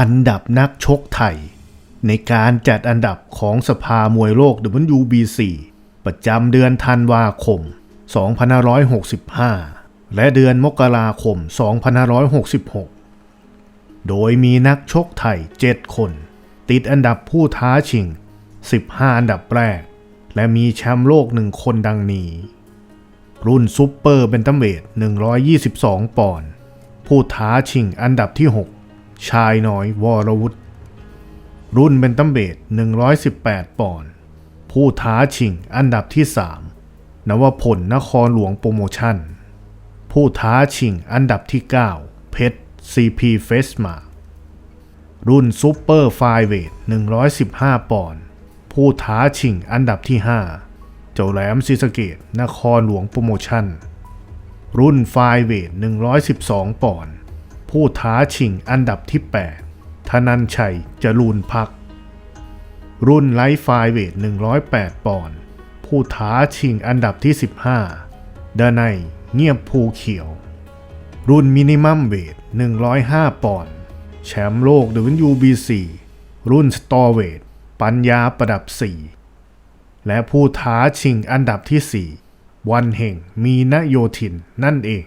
อันดับนักชกไทย ในการจัดอันดับของสภามวยโลก WBC ประจำเดือนธันวาคม 2565 และเดือนมกราคม 2566 โดยมีนักชกไทย 7 คน ติดอันดับผู้ท้าชิง 15 อันดับแรก และมีแชมป์โลกหนึ่งคนดังนี้ รุ่นซุปเปอร์เบนตัมเวท122 ปอนด์ผู้ท้าชิงอันดับที่ 6 ชายน้อยวรวุฒิรุ่นเบนตัมเวท118 ปอนด์ผู้ท้าชิงอันดับที่ 3 นวพลนครหลวงโปรโมชั่น ผู้ท้าชิงอันดับที่ 9 เพชร CP เฟสมารุ่นซูเปอร์ไฟเวท 115 ปอนด์ผู้ท้าชิงอันดับที่ 5 เจ้าแหลมศรีสเกดนครหลวงโปรโมชั่น รุ่นไฟเวท 112 ปอนด์ ผู้ท้าชิงอันดับที่ 8 ธนันชัยจรูนพัก รุ่นไลท์ไฟเวท 108 ปอนด์ผู้ท้าชิงอันดับที่ 15ดานัยเงียบภูเขียว รุ่นมินิมัมเวท 105 ปอนด์แชมป์โลก WBC รุ่นสตอเวท ปัญญาประดับ 4 และผู้ท้าชิงอันดับที่ 4 วันแห่งมีนโยธินนั่นเอง